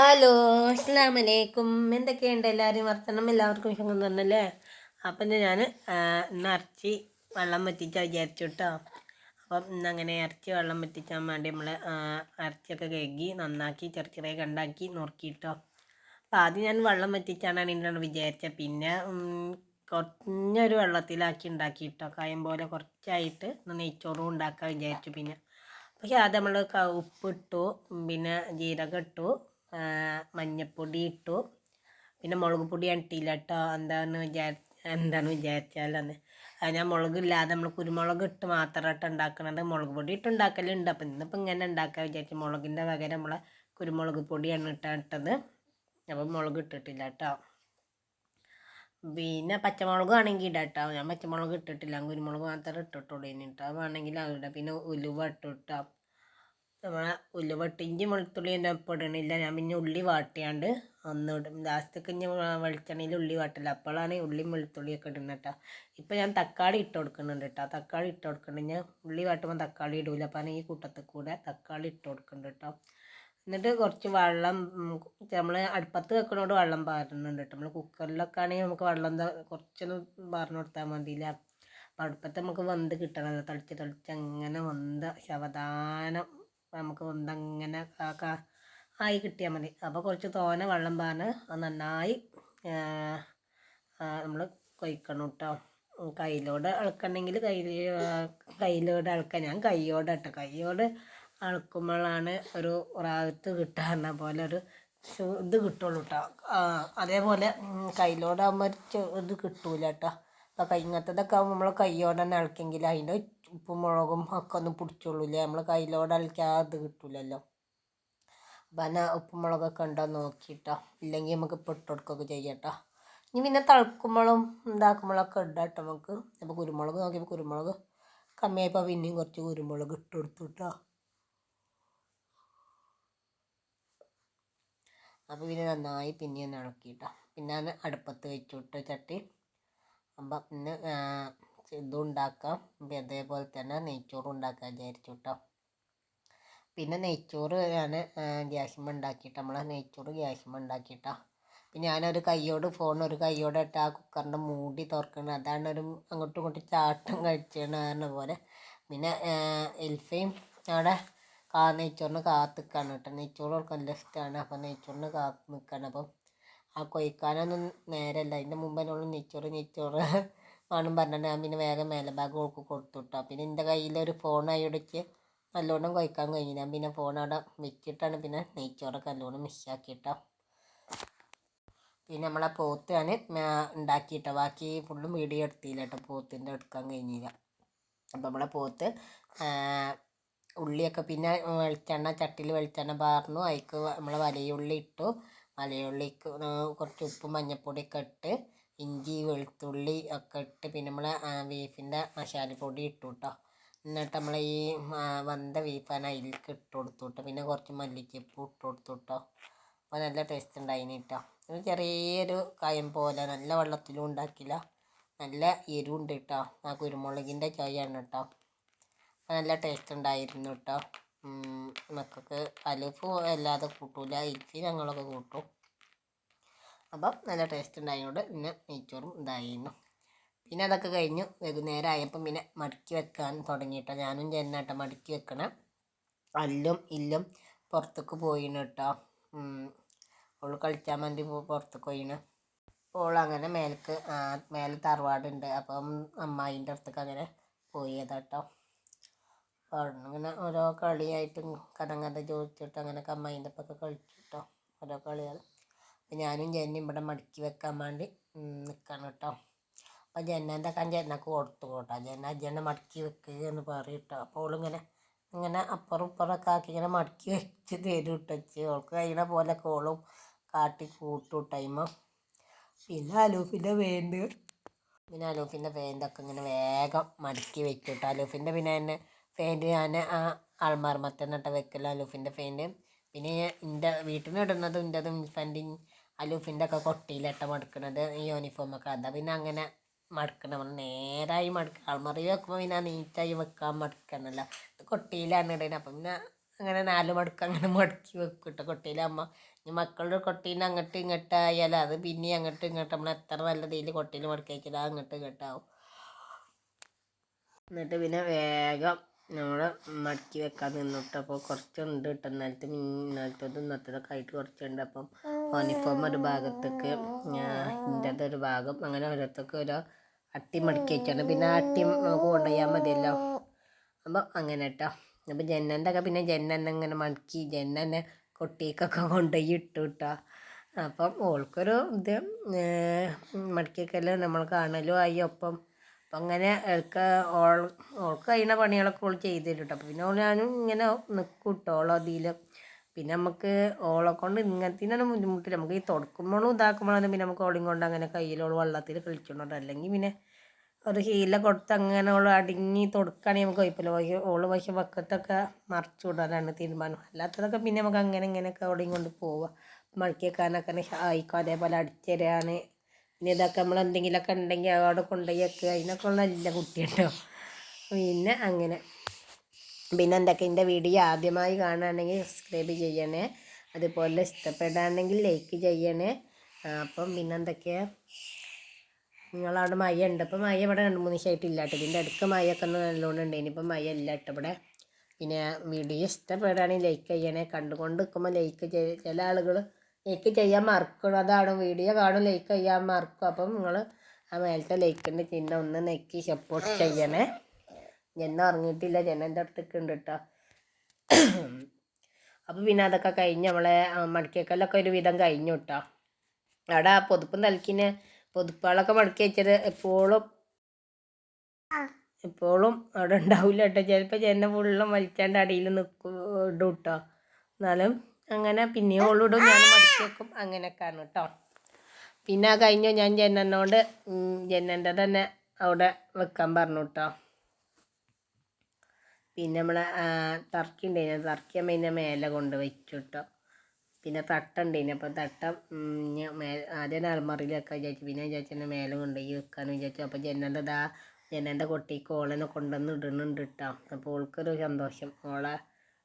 Hello അസ്സാം വലൈക്കും എന്തൊക്കെയുണ്ട്? എല്ലാവരും വർത്തനം എല്ലാവർക്കും സുഖം തന്നല്ലേ അപ്പം ഞാൻ ഇന്ന് ഇറച്ചി വെള്ളം വറ്റിച്ചാൽ വിചാരിച്ചു കേട്ടോ അപ്പം ഇന്ന് അങ്ങനെ ഇറച്ചി വെള്ളം വറ്റിച്ചാൽ വേണ്ടി നമ്മൾ ഇറച്ചിയൊക്കെ കഴുകി നന്നാക്കി ചെറിയ ചെറിയ കണ്ടാക്കി നുറുക്കിയിട്ടോ അപ്പം ആദ്യം ഞാൻ വെള്ളം വറ്റിച്ചാണ് ഇതിനാണ് വിചാരിച്ചത് പിന്നെ കുറഞ്ഞൊരു വെള്ളത്തിലാക്കി ഉണ്ടാക്കിയിട്ടോ കായം പോലെ കുറച്ചായിട്ട് നെയ്ച്ചോറും ഉണ്ടാക്കാൻ വിചാരിച്ചു പിന്നെ. പക്ഷേ അത് നമ്മൾ ഉപ്പിട്ടു പിന്നെ ജീരകം ഇട്ടു മഞ്ഞപ്പൊടി ഇട്ടു. പിന്നെ മുളക് പൊടി ഇട്ടില്ല കേട്ടോ എന്താണ് വിചാരി എന്താണ് വിചാരിച്ചാലെന്ന്. ഞാൻ മുളകില്ലാതെ നമ്മൾ കുരുമുളക് ഇട്ട് മാത്രമായിട്ട് ഉണ്ടാക്കണത് മുളക് പൊടി ഇട്ട് ഉണ്ടാക്കലുണ്ട് അപ്പം ഇന്നിപ്പോൾ ഇങ്ങനെ ഉണ്ടാക്കാൻ വിചാരിച്ചു മുളകിന്റെ പകരം നമ്മളെ കുരുമുളക് പൊടിയാണ് ഇട്ടിട്ടത് അപ്പം മുളക് ഇട്ടിട്ടില്ല കേട്ടോ പിന്നെ പച്ചമുളക് ആണെങ്കിൽ ഇടാം കേട്ടോ ഞാൻ പച്ചമുളക് ഇട്ടിട്ടില്ല. കുരുമുളക് മാത്രമേ ഇട്ടിട്ടുള്ളൂ ഇനി ഇട്ടാൽ വേണമെങ്കിൽ അവിടെ പിന്നെ ഉലുവ ഇട്ടിട്ടാ നമ്മളെ ഉള്ളി വെട്ടി ഇഞ്ചി വെളുത്തുള്ളി എന്റെ ഒപ്പം ഇടണില്ല. ഞാൻ പിന്നെ ഉള്ളി വാട്ടിയാണ്ട് ഒന്ന് ഇടും. ലാസ്റ്റൊക്കെ ഇനി വെളിച്ചെണ്ണയിൽ ഉള്ളി വാട്ടില്ല അപ്പോഴാണ് ഉള്ളിയും വെളുത്തുള്ളിയൊക്കെ ഇടുന്നത് കേട്ടോ ഇപ്പം ഞാൻ തക്കാളി ഇട്ട് കൊടുക്കുന്നുണ്ട് കേട്ടോ തക്കാളി ഇട്ട് കൊടുക്കുന്നുണ്ട്. ഞാൻ ഉള്ളി വാട്ടുമ്പോൾ തക്കാളി ഇടൂല. അപ്പം ഈ കൂട്ടത്തിൽ കൂടെ തക്കാളി ഇട്ട് കൊടുക്കുന്നുണ്ട് കേട്ടോ എന്നിട്ട് കുറച്ച് വെള്ളം നമ്മൾ അടുപ്പത്ത് വെക്കണോട് വെള്ളം പാരുന്നുണ്ട് കേട്ടോ നമ്മൾ കുക്കറിലൊക്കെ ആണെങ്കിൽ നമുക്ക് വെള്ളം കുറച്ചൊന്നും പാർന്നു കൊടുത്താൽ മതിയില്ല. അപ്പം അടുപ്പത്ത് നമുക്ക് വെന്ത് കിട്ടണമല്ലോ തളിച്ച് തളിച്ച് അങ്ങനെ വെന്ത് സാവധാനം നമുക്ക് ഒന്നങ്ങനെ ആയി കിട്ടിയാൽ മതി. അപ്പോൾ കുറച്ച് തോനെ വെള്ളം പാർന്ന് നന്നായി നമ്മൾ കൊയ്ക്കണം കേട്ടോ കയ്യിലോട് അളക്കണമെങ്കിൽ കയ്യിൽ കയ്യിലോട് അളക്കാം. ഞാൻ കയ്യോടെ ഇട്ട കയ്യോട് അളക്കുമ്പോഴാണ് ഒരു റാത്ത് കിട്ടാറുന്ന പോലെ ഒരു ഇത് കിട്ടുള്ളൂ കേട്ടോ അതേപോലെ കയ്യിലോടാകുമ്പോൾ ഇത് കിട്ടൂല കേട്ടോ അപ്പോൾ കൈ ആകുമ്പോൾ നമ്മൾ കയ്യോടെ തന്നെ അളക്കെങ്കിൽ അതിന്റെ ഉപ്പും മുളകും ഒക്കെ ഒന്ന് പിടിച്ചോളൂല്ലേ? നമ്മൾ കയ്യിലോടെ അലക്കാൻ അത് കിട്ടൂലല്ലോ. അപ്പം ഉപ്പും മുളകൊക്കെ ഉണ്ടോ നോക്കിയിട്ടോ ഇല്ലെങ്കിൽ നമുക്ക് ഇപ്പോൾ ഇട്ട് കൊടുക്കുകയൊക്കെ ചെയ്യാം ഇനി പിന്നെ തിളക്കുമ്പോഴും ഇതാക്കുമ്പോഴൊക്കെ ഇടാം കേട്ടോ നമുക്ക്. അപ്പോൾ കുരുമുളക് നോക്കിയപ്പോൾ കുരുമുളക് കമ്മിയായപ്പോൾ പിന്നെയും കുറച്ച് കുരുമുളക് ഇട്ട് കൊടുത്തു കേട്ടോ. അപ്പോൾ പിന്നെ നന്നായി പിന്നെ ഒന്ന് ഇളക്കിയിട്ടോ പിന്നെ അടുപ്പത്ത് വെച്ചു വിട്ട് ചട്ടി. അപ്പം ഇന്ന് ആ, ഇതും ഉണ്ടാക്കാം അപ്പം അതേപോലെ തന്നെ നെയ്ച്ചോറും ഉണ്ടാക്കാൻ വിചാരിച്ചു കേട്ടോ പിന്നെ നെയ്ച്ചോറ് ഞാൻ ഗ്യാസുമ്മ ഉണ്ടാക്കിയിട്ട് നമ്മളെ നെയ്ച്ചോറ് ഗ്യാസുമ്മ ഉണ്ടാക്കിയിട്ടാ. പിന്നെ ഞാനൊരു കൈയോട് ഫോൺ ഒരു കൈയോടെ ഇട്ട് ആ കുക്കറിന്റെ മൂടി തുറക്കണം അതാണ് ഒരു അങ്ങോട്ടും ഇങ്ങോട്ടും ചാട്ടം കഴിച്ചതെന്ന് പറഞ്ഞ പോലെ. പിന്നെ എൽഫയും അവിടെ കാ നെയ്ച്ചോറിന് കാത്ത് നിൽക്കുകയാണ് കേട്ടോ നെയ്ച്ചോറ് അവൾക്ക് നല്ല ഇഷ്ടമാണ് അപ്പം നെയ്ച്ചോറിന് കാത്ത് നിൽക്കുകയാണ് അപ്പം ആ കൊയ്ക്കാനൊന്നും നേരമല്ല അതിന്റെ മുമ്പ് എന്നോട് നെയ്ച്ചോറ് നെയ്ച്ചോറ്. വേണം പറഞ്ഞിട്ട് ഞാൻ പിന്നെ വേഗം മേലെ ബാഗ് ഓൾക്ക് കൊടുത്തു വിട്ടോ പിന്നെ എന്റെ കയ്യിലൊരു ഫോൺ ആയിടയ്ക്ക് നല്ലോണം കഴിക്കാൻ കഴിഞ്ഞു. ഞാൻ പിന്നെ ഫോൺ അവിടെ വെച്ചിട്ടാണ് പിന്നെ നെയ്ച്ചോറൊക്കെ നല്ലോണം മിസ്സാക്കിയിട്ടോ പിന്നെ നമ്മളെ പോത്ത് ഞാൻ ഉണ്ടാക്കിയിട്ടോ ബാക്കി ഫുള്ളും വീഡിയോ എടുത്തില്ല കേട്ടോ. പോത്തിന്റെ എടുക്കാൻ കഴിഞ്ഞില്ല. അപ്പം നമ്മളെ പോത്ത് ഉള്ളിയൊക്കെ പിന്നെ വെളിച്ചെണ്ണ ചട്ടിയിൽ വെളിച്ചെണ്ണ പാർന്നു. അതിക്ക് നമ്മൾ വലയുള്ളി ഇട്ടു. വലയുള്ളിക്ക് കുറച്ച് ഉപ്പും മഞ്ഞൾപ്പൊടിയൊക്കെ ഇട്ട് ഇഞ്ചി വെളുത്തുള്ളി ഒക്കെ ഇട്ട് പിന്നെ നമ്മൾ ബീഫിന്റെ മസാലപ്പൊടി ഇട്ടു കേട്ടോ എന്നിട്ട് നമ്മൾ ഈ വന്ത ബീഫാണ് അതിലേക്ക് ഇട്ട് കൊടുത്തു കേട്ടോ പിന്നെ കുറച്ച് മല്ലിക്കപ്പൂ ഇട്ട് കൊടുത്തു കേട്ടോ അപ്പോൾ നല്ല ടേസ്റ്റ് ഉണ്ടായിന് കേട്ടോ ഒരു ചെറിയൊരു കായം പോലെ നല്ല വെള്ളത്തിലും ഉണ്ടാക്കില്ല. നല്ല എരിവുണ്ട് കേട്ടോ ആ കുരുമുളകിന്റെ ചായയാണ് കേട്ടോ അപ്പോൾ നല്ല ടേസ്റ്റ് ഉണ്ടായിരുന്നു കേട്ടോ മക്കൾക്ക് അലഫ് അല്ലാതെ കൂട്ടൂല. ഇൽഫി ഞങ്ങളൊക്കെ കൂട്ടും. അപ്പം നല്ല ടേസ്റ്റ് ഉണ്ടായതുകൊണ്ട് പിന്നെ നെയ്ച്ചോറും ഇതായിരുന്നു. പിന്നെ അതൊക്കെ കഴിഞ്ഞു. വൈകുന്നേരം ആയപ്പം പിന്നെ മടക്കി വെക്കാൻ തുടങ്ങിയിട്ടോ. ഞാനും ചെന്നാട്ട മടക്കി വെക്കണം. അല്ലും ഇല്ലും പുറത്തേക്ക് പോയിന് കേട്ടോ. അവൾ കളിക്കാൻ വേണ്ടി പുറത്തേക്ക് പോയിന് അപ്പോൾ അങ്ങനെ മേലേക്ക് മേലെ തറവാടുണ്ട്. അപ്പം അമ്മായിന്റെ അടുത്തേക്ക് അങ്ങനെ പോയതാട്ടോ അവിടെ ഇങ്ങനെ ഓരോ കളിയായിട്ടും കഥ കഥ ചോദിച്ചിട്ട് അങ്ങനെയൊക്കെ അമ്മായിന്റെ ഒപ്പൊക്കെ കളിച്ചു കേട്ടോ. ഓരോ കളികൾ ഞാനും ജെന്നും ഇവിടെ മടക്കി വെക്കാൻ വേണ്ടി നിൽക്കണം കേട്ടോ. അപ്പം ജന്നന്റെ എന്താക്കാൻ ജനക്ക് കൊടുത്തു കേട്ടോ. ജന ജന മടക്കി വെക്കുക എന്ന് പറയും കേട്ടോ. അപ്പോൾ അവളിങ്ങനെ ഇങ്ങനെ അപ്പുറം ഇപ്പുറമൊക്കെ ആക്കി ഇങ്ങനെ മടക്കി വെച്ച് തരും ഇട്ടച്ച് അവൾക്ക് കഴിയണ പോലെ കോളും കാട്ടി കൂട്ടും ടൈമ് പിന്നെ അലൂഫിന്റെ വേണ്ട് പിന്നെ അലൂഫിന്റെ ഫാന്റൊക്കെ ഇങ്ങനെ വേഗം മടക്കി വെക്കും കേട്ടോ. അലൂഫിന്റെ പിന്നെ തന്നെ ഫാന്റ് ഞാൻ ആ ആൾമാർമത്തന്നിട്ട് വെക്കല അലൂഫിന്റെ ഫാന്റ് പിന്നെ എന്റെ വീട്ടിൽ നിന്ന് ഇടുന്നതും ഇന്റെതും ഫാന്റ് അലൂഫിന്റെ ഒക്കെ കൊട്ടിയിലിട്ട മടുക്കണത് യൂണിഫോമൊക്കെ അതാ. പിന്നെ അങ്ങനെ മടുക്കണം നേരായി മടുക്കുക ആൾമറി വെക്കുമ്പോൾ പിന്നെ നീറ്റായി വെക്കാൻ മടുക്കണല്ലോ. ഇത് കൊട്ടിയിലാണ് ഇടുന്നത് അപ്പം പിന്നെ അങ്ങനെ നാല് മടക്ക് അങ്ങനെ മടക്കി വെക്കും കേട്ടോ കൊട്ടിയിലാകുമ്പോൾ ഇനി മക്കളുടെ കൊട്ടീനെ അങ്ങോട്ട് ഇങ്ങോട്ട് ആയാലും അത് പിന്നെ അങ്ങോട്ട് ഇങ്ങോട്ട് നമ്മൾ എത്ര നല്ല രീതിയിൽ കൊട്ടിയിൽ മടക്കി വെച്ചാൽ അങ്ങോട്ട് ഇങ്ങോട്ടാവും എന്നിട്ട് പിന്നെ വേഗം നമ്മൾ മടക്കി വെക്കാൻ നിന്നിട്ട് അപ്പോൾ കുറച്ചുണ്ട് കേട്ടോ ഇന്നലത്തെ ഇന്നത്തെ ഇന്നത്തതൊക്കെ ആയിട്ട് കുറച്ചുണ്ട്. അപ്പം യൂണിഫോം ഒരു ഭാഗത്തേക്ക് ഇന്റെ ഒരു ഭാഗം അങ്ങനെ ഓരോരുത്തർക്ക് ഓരോ അട്ടി മടക്കി വെച്ചാണ് പിന്നെ ആ അട്ടി നമുക്ക് കൊണ്ടുപോയാൽ മതിയല്ലോ. അപ്പം അങ്ങനെ കേട്ടോ അപ്പം ജന്നന്റെ ഒക്കെ പിന്നെ ജെന്നെന്നെ ഇങ്ങനെ മടക്കി ജെന്നെന്നെ കൊട്ടിക്കൊക്കെ കൊണ്ടുപോയി ഇട്ടു കേട്ടോ അപ്പം ഓൾക്കൊരു ഇത് മടക്കിയൊക്കെല്ലാം നമ്മൾ കാണലും ആയി ഒപ്പം. അപ്പം അങ്ങനെ ഓൾക്ക് ഓൾ ഓൾക്ക് കഴിയുന്ന പണികളൊക്കെ ഓൾ ചെയ്ത് തരും കേട്ടോ അപ്പം പിന്നെ ഓൾ ഞാനും ഇങ്ങനെ നിൽക്കും കേട്ടോ ഓളതിൽ പിന്നെ നമുക്ക് ഓളെ കൊണ്ട് ഇങ്ങനത്തേനാണ് ബുദ്ധിമുട്ടില്ല. നമുക്ക് ഈ തുടക്കുമ്പോഴും ഇതാക്കുമ്പോഴാണ് പിന്നെ നമുക്ക് ഓളിയും കൊണ്ട് അങ്ങനെ കയ്യിലോൾ വെള്ളത്തിൽ കളിച്ചോണ്ടോ അല്ലെങ്കിൽ പിന്നെ ഒരു ഹീല കൊടുത്ത് അങ്ങനെ ഓൾ അടുങ്ങി തുടക്കുകയാണെങ്കിൽ നമുക്ക് കുഴപ്പമില്ല ഓൾ പക്ഷേ വക്കത്തൊക്കെ മറച്ചു വിടാനാണ് തീരുമാനം. അല്ലാത്തതൊക്കെ പിന്നെ നമുക്ക് അങ്ങനെ ഇങ്ങനെയൊക്കെ ഓളിയും കൊണ്ട് പോവാം. മഴക്കേക്കാനൊക്കെ ആയിക്കോ. അതേപോലെ അടിച്ചരാണ് പിന്നെ ഇതൊക്കെ നമ്മൾ എന്തെങ്കിലുമൊക്കെ ഉണ്ടെങ്കിൽ അവിടെ കൊണ്ടുപോയി വെക്കുക അതിനൊക്കെ ഉള്ള നല്ല കുട്ടിയുണ്ടാവും പിന്നെ അങ്ങനെ. പിന്നെ എന്തൊക്കെ എന്റെ വീഡിയോ ആദ്യമായി കാണുകയാണെങ്കിൽ സബ്സ്ക്രൈബ് ചെയ്യണേ. അതുപോലെ ഇഷ്ടപ്പെടുകയാണെങ്കിൽ ലൈക്ക് ചെയ്യണേ. അപ്പം പിന്നെ എന്തൊക്കെയാ നിങ്ങളവിടെ മഴ ഉണ്ട് ഇപ്പം മഴ ഇവിടെ രണ്ട് മൂന്ന് ദിവസമായിട്ട് ഇല്ലാട്ടോ ഇതിന്റെ അടുക്ക മഴയൊക്കെ ഒന്ന് നല്ലോണം ഉണ്ട്. ഇനിയിപ്പം മഴ ഇല്ല കേട്ടോ ഇവിടെ. പിന്നെ വീഡിയോ ഇഷ്ടപ്പെടുകയാണെങ്കിൽ ലൈക്ക് ചെയ്യണേ. കണ്ടുകൊണ്ട് നിൽക്കുമ്പോൾ ലൈക്ക് ചെയ്ത് ചില ആളുകൾ ലൈക്ക് ചെയ്യാൻ മറക്കണം. അതാണ് വീഡിയോ കാണും ലൈക്ക് ചെയ്യാൻ മറക്കും. അപ്പം നിങ്ങൾ ആ മേലത്തെ ലൈക്കിന്റെ ചിഹ്നം ഒന്ന് നെക്കി സപ്പോർട്ട് ചെയ്യണേ. ജന ഉറങ്ങിയിട്ടില്ല. ജനന്റെ അടുത്തൊക്കെ ഉണ്ട് കേട്ടോ അപ്പോൾ പിന്നെ അതൊക്കെ കഴിഞ്ഞ് നമ്മളെ മടക്കിയേക്കലൊക്കെ ഒരു വിധം കഴിഞ്ഞു കേട്ടോ അവിടെ ആ പൊതുപ്പ് തലക്കിന്. പൊതുപ്പുകളൊക്കെ മടക്കി വെച്ചത് എപ്പോഴും എപ്പോഴും അവിടെ ഉണ്ടാവില്ല കേട്ടോ ചിലപ്പോൾ ജന ഫുള്ളും വലിച്ചാണ്ട് അടിയിൽ നിൽക്കും ഇടും കേട്ടോ എന്നാലും അങ്ങനെ പിന്നെയും ഓളിടും ഞാൻ മടക്കി വെക്കും. അങ്ങനെയൊക്കെയാണ് കേട്ടോ പിന്നെ ആ കഴിഞ്ഞു. ഞാൻ ജനനോട് ജനന്റെ തന്നെ അവിടെ വെക്കാൻ പറഞ്ഞു കേട്ടോ പിന്നെ നമ്മൾ ടർക്കി ഉണ്ടായിരുന്നു ടർക്കി അമ്മ ഇതിന്റെ മേലെ കൊണ്ട് വെച്ചു കേട്ടോ പിന്നെ തട്ട ഉണ്ടായിരുന്നു അപ്പോൾ തട്ട മേ ആദ്യം അലമറിയിൽ വെക്കാൻ വിചാരിച്ചു. പിന്നെ വിചാരിച്ചു മേലെ കൊണ്ടുപോയി വെക്കാമെന്ന് വിചാരിച്ചു. അപ്പോൾ ജനന്റെ ദാ ജനന്റെ കൊട്ടിക്ക് ഓളനെ കൊണ്ടുവന്ന് ഇടുന്നുണ്ട് കേട്ടോ അപ്പോൾ ഓൾക്കൊരു സന്തോഷം. ഓളെ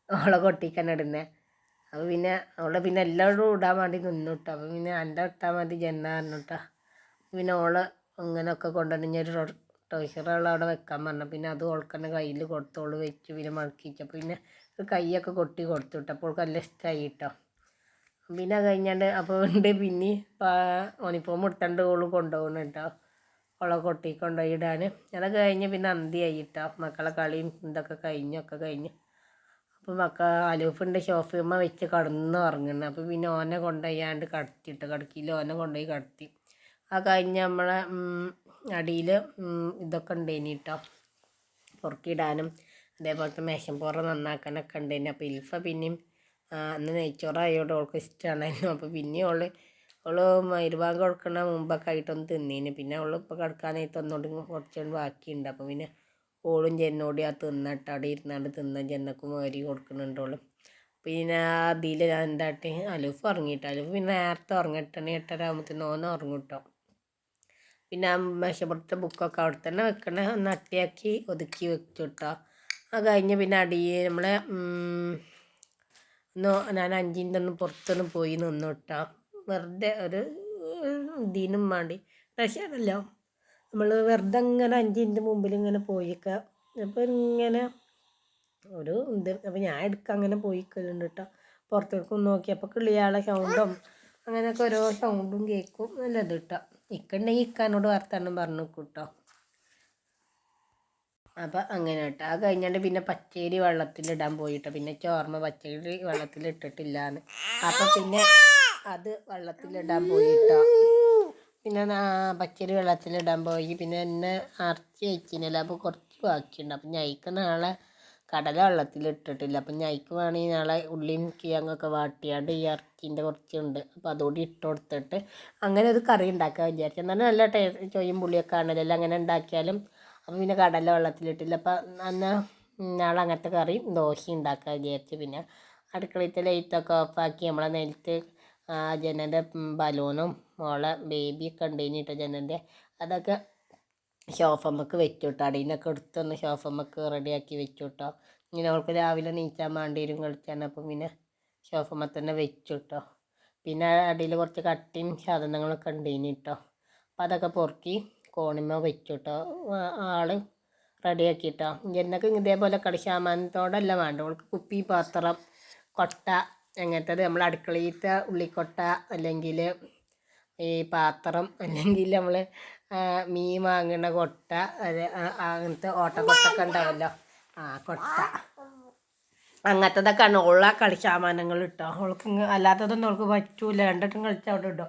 ഓളെ കൊട്ടിക്കാൻ ഇടുന്നത് അപ്പോൾ പിന്നെ ഓളെ പിന്നെ എല്ലാവരും ഇടാൻ വേണ്ടി നിന്നു കേട്ടോ അപ്പോൾ പിന്നെ എന്റെ ഇട്ടാൽ മതി ജന്ന പറഞ്ഞു കേട്ടോ പിന്നെ ഓളെ ഇങ്ങനെയൊക്കെ കൊണ്ടുവന്ന് ഒരു ടോയ്സറുകൾ അവിടെ വെക്കാൻ പറഞ്ഞു. പിന്നെ അത് ഓൾക്കന്നെ കയ്യിൽ കൊടുത്തോളൂ വെച്ചു പിന്നെ മടക്കിച്ചു അപ്പോൾ പിന്നെ കൈയൊക്കെ കൊട്ടി കൊടുത്തു കേട്ടോ. അപ്പോൾ നല്ല ഇഷ്ടമായി കേട്ടോ. പിന്നെ കഴിഞ്ഞാണ്ട് അപ്പോൾ ഉണ്ട് പിന്നെ യൂണിഫോം ഇട്ടണ്ട് ഓൾ കൊണ്ടുപോകണം കേട്ടോ. ഓളെ കൊട്ടി കൊണ്ടുപോയി ഇടാൻ അതൊക്കെ കഴിഞ്ഞ് പിന്നെ അന്തിയായി കേട്ടോ. മക്കളെ കളിയും ഇതൊക്കെ കഴിഞ്ഞൊക്കെ കഴിഞ്ഞ്. അപ്പോൾ മക്ക അലൂഫിന്റെ ഷോഫിമ്മ വെച്ച് കടന്ന് ഉറങ്ങണം. അപ്പോൾ പിന്നെ ഓനെ കൊണ്ടുപോയാണ്ട് കടത്തിയിട്ട് കടക്കിയിൽ ഓനെ കൊണ്ടുപോയി കടത്തി. ആ കഴിഞ്ഞ് നമ്മളെ അടിയിൽ ഇതൊക്കെ ഉണ്ടേനി കേട്ടോ പൊറുക്കിയിടാനും അതേപോലത്തെ മേശംപോറ നന്നാക്കാനൊക്കെ ഉണ്ടേനി. അപ്പോൾ ഇൽഫ പിന്നെയും അന്ന് നെയ്ച്ചോറായോണ്ട് അവൾക്ക് ഇഷ്ടമാണായിരുന്നു അപ്പോൾ പിന്നെയും അവൾ അവൾ മരുഭാഗം കൊടുക്കണ മുമ്പൊക്കെ ആയിട്ടൊന്ന് തിന്നീന്. പിന്നെ അവൾ ഇപ്പോൾ കിടക്കാനായിട്ട് ഒന്നുകൊണ്ട് കുറച്ചുകൊണ്ട് ബാക്കിയുണ്ട്. അപ്പോൾ പിന്നെ ഓളും ജെന്നോടി ആ തിന്നിട്ട് അവിടെ ഇരുന്നാണ്ട് തിന്ന ജെന്നക്കും മേരി കൊടുക്കുന്നുണ്ട് ഓൾ. പിന്നെ അതിൽ ഞാൻ എന്താട്ടെ അലൂഫ് ഉറങ്ങിയിട്ട് അലൂഫ് പിന്നെ നേരത്തെ ഉറങ്ങിട്ടെണ്ണി എട്ടര ആകുമ്പോഴത്തേന് ഓന് പിന്നെ ആ മേശപ്പുറത്തെ ബുക്കൊക്കെ അവിടെ തന്നെ വെക്കണ നട്ടിയാക്കി ഒതുക്കി വെച്ചു കേട്ടോ അത് കഴിഞ്ഞ് പിന്നെ അടിയിൽ നമ്മളെ ഒന്ന് ഞാൻ അഞ്ചിന്റെ ഒന്ന് പുറത്തൊന്ന് പോയി നിന്നു കേട്ടോ. വെറുതെ ഒരു ഇതിനും വേണ്ടി. രസമാണല്ലോ നമ്മൾ വെറുതെ ഇങ്ങനെ അഞ്ചിന്റെ മുമ്പിൽ ഇങ്ങനെ പോയിക്ക. അപ്പോൾ ഇങ്ങനെ ഒരു ഇത് അപ്പോൾ ഞാൻ എടുക്കുക അങ്ങനെ പോയിക്കലുണ്ട് കേട്ടോ. പുറത്തേക്കും നോക്കിയപ്പോൾ കിളിയാളെ സൗണ്ടും അങ്ങനെയൊക്കെ ഓരോ സൗണ്ടും കേൾക്കും നല്ലത് കേട്ടോ. ഇക്കുണ്ടെങ്കിൽ ഇക്കാനോട് വർത്താനം പറഞ്ഞു കൂട്ടോ അപ്പം അങ്ങനെ കേട്ടോ അത് കഴിഞ്ഞാണ്ട് പിന്നെ പച്ചരി വെള്ളത്തിലിടാൻ പോയിട്ടോ. പിന്നെ ചോർമ്മ പച്ചരി വെള്ളത്തിലിട്ടിട്ടില്ലാന്ന് അപ്പം പിന്നെ അത് വെള്ളത്തിലിടാൻ പോയിട്ടോ. പിന്നെ പച്ചരി വെള്ളത്തിലിടാൻ പോയി. പിന്നെ എന്നെ അരച്ച് വെച്ചിനല്ല. അപ്പോൾ കുറച്ച് ബാക്കിയുണ്ട്. അപ്പം ഞാൻ നാളെ കടല വെള്ളത്തിലിട്ടിട്ടില്ല അപ്പം ഞയ്ക്ക് വേണമെങ്കിൽ നാളെ ഉള്ളിയും കിഴങ്ങൊക്കെ വാട്ടിയാണ്ട് ഈ ഇറച്ചീന്റെ കുറച്ചുണ്ട്. അപ്പോൾ അതുകൂടി ഇട്ട് കൊടുത്തിട്ട് അങ്ങനെ ഒരു കറി ഉണ്ടാക്കാൻ വിചാരിച്ചു. എന്നാലും നല്ല ടേ ചൊയ്യും പുളിയൊക്കെ ആണല്ലോ. അങ്ങനെ ഉണ്ടാക്കിയാലും അപ്പം പിന്നെ കടല വെള്ളത്തിലിട്ടില്ല അപ്പം എന്നാൽ നാളെ അങ്ങനത്തെ കറി ദോശ ഉണ്ടാക്കാൻ വിചാരിച്ചു. പിന്നെ അടുക്കളയിലത്തെ ലൈറ്റൊക്കെ ഓഫാക്കി നമ്മളെ നെലത്ത് ജനന്റെ ബലൂണും മോളെ ബേബിയൊക്കെ ഉണ്ടായിന് കേട്ടോ ജനന്റെ. അതൊക്കെ ഷോഫമ്മക്ക് വെച്ചുവിട്ടോ അടീനൊക്കെ എടുത്തൊന്ന് ഷോഫമ്മക്ക് റെഡിയാക്കി വെച്ചുവിട്ടോ ഇങ്ങനെ അവൾക്ക് രാവിലെ നീച്ചാൻ വേണ്ടി വരും കളിച്ചാണ് അപ്പം പിന്നെ ഷോഫമ്മ തന്നെ വെച്ചുവിട്ടോ പിന്നെ അടിയിൽ കുറച്ച് കട്ടിയും സാധനങ്ങളൊക്കെ ഉണ്ട് ഇനി കേട്ടോ അപ്പം അതൊക്കെ പൊറുക്കി കോണിമ വെച്ചുട്ടോ. ആൾ റെഡിയാക്കിട്ടോ. എന്നൊക്കെ ഇതേപോലെ കളിശാമാനത്തോടല്ല വേണ്ട അവൾക്ക് കുപ്പി പാത്രം കൊട്ട അങ്ങനത്തത് നമ്മൾ അടുക്കളയിലത്തെ ഉള്ളിക്കൊട്ട അല്ലെങ്കിൽ ഈ പാത്രം അല്ലെങ്കിൽ നമ്മൾ മീൻ വാങ്ങുന്ന കൊട്ട അങ്ങനത്തെ ഓട്ടക്കൊട്ടൊക്കെ ഉണ്ടാവല്ലോ. ആ കൊട്ട. അങ്ങനത്തതൊക്കെയാണ് ഉള്ള കളിസാമാനങ്ങൾ ഇട്ടോ. അവൾക്ക് അല്ലാത്തതൊന്നും അവൾക്ക് പറ്റൂല. രണ്ടിട്ടും കളിച്ച അവിടെ ഇട്ടോ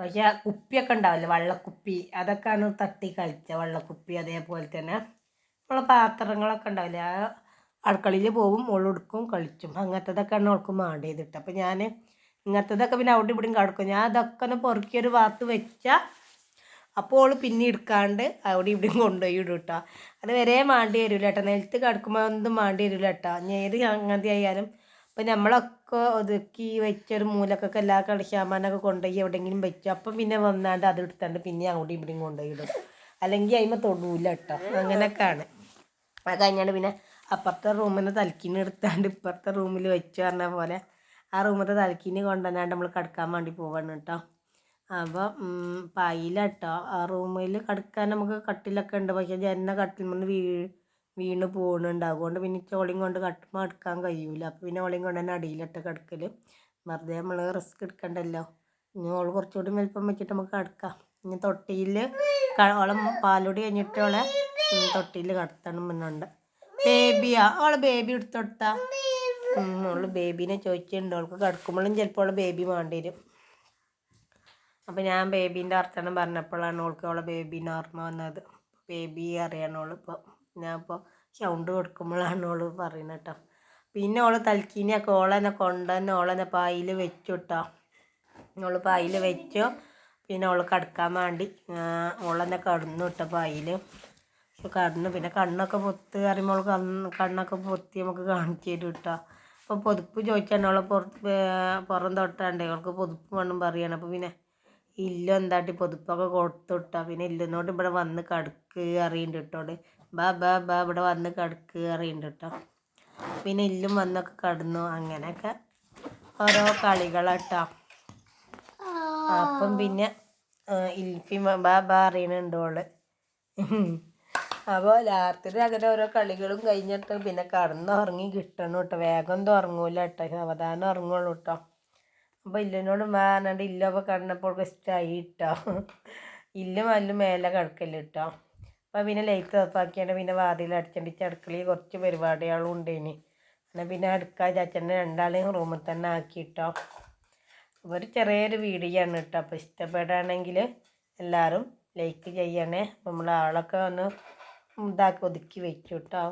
പക്ഷെ കുപ്പിയൊക്കെ ഉണ്ടാവില്ലേ? വള്ളക്കുപ്പി. അതൊക്കെയാണ് തട്ടി കളിച്ച വള്ളക്കുപ്പി അതേപോലെ തന്നെ. നമ്മളെ പാത്രങ്ങളൊക്കെ ഉണ്ടാവില്ലേ? ആ അടുക്കളയിൽ പോവും ഓളെടുക്കും കളിച്ചും. അങ്ങനത്തതൊക്കെയാണ് അവൾക്ക് മാണ്ടിയത് ഇട്ടോ. അപ്പം ഞാൻ ഇങ്ങനത്തതൊക്കെ പിന്നെ അവിടെ ഇവിടെയും കിടക്കും. ഞാൻ അതൊക്കെ ഒന്ന് പൊറുക്കിയൊരു ഭാഗത്ത് വെച്ചാൽ അപ്പോൾ പിന്നെ എടുക്കാണ്ട് അവിടെ ഇവിടെയും കൊണ്ടുപോയി ഇടും കേട്ടോ അത് വരെ മാണ്ടി വരില്ല കേട്ടോ നിലത്ത് കിടക്കുമ്പോൾ ഒന്നും മാണ്ടി വരില്ല കേട്ടോ ഞേര് അങ്ങനത്തെ ആയാലും അപ്പം നമ്മളൊക്കെ ഒതുക്കി വെച്ചൊരു മൂലക്കൊക്കെ എല്ലാ കളിശാമാനൊക്കെ കൊണ്ടുപോയി എവിടെയെങ്കിലും വെച്ചു. അപ്പം പിന്നെ വന്നാണ്ട് അത് എടുത്താണ്ട് പിന്നെ അങ്ങോട്ടും ഇവിടെയും കൊണ്ടുപോയി ഇടും. അല്ലെങ്കിൽ അതിമ തൊടൂല കേട്ടോ അങ്ങനെയൊക്കെയാണ്. അത് കഴിഞ്ഞാണ്ട് പിന്നെ അപ്പുറത്തെ റൂമിൽ നിന്ന് തലക്കിന് എടുത്താണ്ട് ഇപ്പുറത്തെ റൂമിൽ വെച്ചു പറഞ്ഞ പോലെ ആ റൂമത്തെ തലക്കിന് കൊണ്ടുവന്നാണ്ട് നമ്മൾ കിടക്കാൻ വേണ്ടി പോവാണ് കേട്ടോ. അപ്പോൾ പായിലാട്ടോ. ആ റൂമിൽ കിടക്കാൻ നമുക്ക് കട്ടിലൊക്കെ ഉണ്ട്. പക്ഷേ ജനന കട്ടിൽ നിന്ന് വീ വീണ് പോകുന്നുണ്ട് അതുകൊണ്ട് പിന്നെ ചോളിയും കൊണ്ട് കട്ടുമ്പോൾ എടുക്കാൻ കഴിയൂല. അപ്പോൾ പിന്നെ ഓളിയും കൊണ്ട് തന്നെ അടിയിലിട്ട് കിടക്കൽ വെറുതെ നമ്മൾ റിസ്ക് എടുക്കണ്ടല്ലോ. ഇനി ഓൾ കുറച്ചുകൂടി വലിപ്പം വെച്ചിട്ട് നമുക്ക് കിടക്കാം. ഇനി തൊട്ടിയിൽ ഓളെ പാലുടി കഴിഞ്ഞിട്ട് ഓളെ തൊട്ടിയിൽ കിടത്തണം എന്നുണ്ട്. ബേബിയാ? ഓളെ ബേബി എടുത്തൊടുത്താ ഓൾ ബേബീനെ ചോദിച്ചിട്ടുണ്ട്. അവൾക്ക് കിടക്കുമ്പോഴും ചിലപ്പോൾ ഓളെ ബേബി വേണ്ടി വരും അപ്പോൾ ഞാൻ ബേബീന്റെ വർത്തമാനം പറഞ്ഞപ്പോഴാണ് ഓൾക്ക് അവളെ ബേബീനെ ഓർമ്മ വന്നത്. ബേബി അറിയണം ഓൾ ഞാൻ ഇപ്പോൾ സൗണ്ട് കൊടുക്കുമ്പോഴാണ് ഓൾ പറയുന്നത് കേട്ടോ. പിന്നെ ഓൾ തൽക്കീനിയൊക്കെ ഓളെന്നെ കൊണ്ടുവന്ന് ഓളെന്നെ പായിൽ വെച്ചു കേട്ടോ ഓൾ പായിൽ വെച്ചു. പിന്നെ ഓൾ കിടക്കാൻ വേണ്ടി ഓളെന്നെ കിടന്നു കേട്ടോ പായിൽ. കടന്നു. പിന്നെ കണ്ണൊക്കെ പൊത്ത് അറിയുമ്പോൾ കണ്ണ് കണ്ണൊക്കെ പൊത്തി നമുക്ക് കാണിച്ചു തരും കേട്ടോ അപ്പോൾ പൊതുപ്പ് ചോദിച്ചാണ് ഓളെ പുറത്ത് പുറം തൊട്ടാണ്ട് അവൾക്ക് പൊതുപ്പ് വേണം പറയാണ്. അപ്പോൾ പിന്നെ ഇല്ല എന്താട്ടി പൊതുപ്പൊക്കെ കൊടുത്തുട്ടാ പിന്നെ ഇല്ലെന്നോട് ഇവിടെ വന്ന് കിടക്ക് അറിയുന്നുണ്ട് കേട്ടോട് ബാ ബാ ബാ ഇവിടെ വന്ന് കിടക്ക് അറിയുന്നുണ്ട് കേട്ടോ. പിന്നെ ഇല്ലും വന്നൊക്കെ കിടന്നു. അങ്ങനെയൊക്കെ ഓരോ കളികളാട്ടോ. അപ്പം പിന്നെ ഇൽഫി ബാ ബാ അറിയണുണ്ട് ഓൾ. അപ്പോൾ രാത്രി അങ്ങനെ ഓരോ കളികളും കഴിഞ്ഞിട്ട് പിന്നെ കടന്നുറങ്ങി കിട്ടണം കേട്ടോ വേഗം ഒന്നും ഉറങ്ങൂല കേട്ടോ സാവധാനം ഉറങ്ങുള്ളൂ കേട്ടോ അപ്പോൾ ഇല്ലനോട് മാറണ്ട് ഇല്ല അപ്പോൾ കണ്ടപ്പോൾ ഇഷ്ടമായി ഇല്ല മല്ലും മേലെ കിടക്കൽ കേട്ടോ അപ്പോൾ പിന്നെ ലൈറ്റ് ഓഫാക്കിയാണ്ട് പിന്നെ വാതിൽ അടിച്ചടിച്ച് അടുക്കളയിൽ കുറച്ച് പരിപാടികളും ഉണ്ടേനി. എന്നാൽ പിന്നെ അടുക്ക ചാച്ചന്റെ രണ്ടാളെയും റൂമിൽ തന്നെ ആക്കി കേട്ടോ അപ്പോൾ ഒരു ചെറിയൊരു വീഡിയോ ആണ് കേട്ടോ അപ്പോൾ ഇഷ്ടപ്പെടുകയാണെങ്കിൽ എല്ലാവരും ലൈക്ക് ചെയ്യണേ നമ്മൾ ആളൊക്കെ ഒന്ന് ഇതാക്കി ഒതുക്കി വെച്ചു കേട്ടോ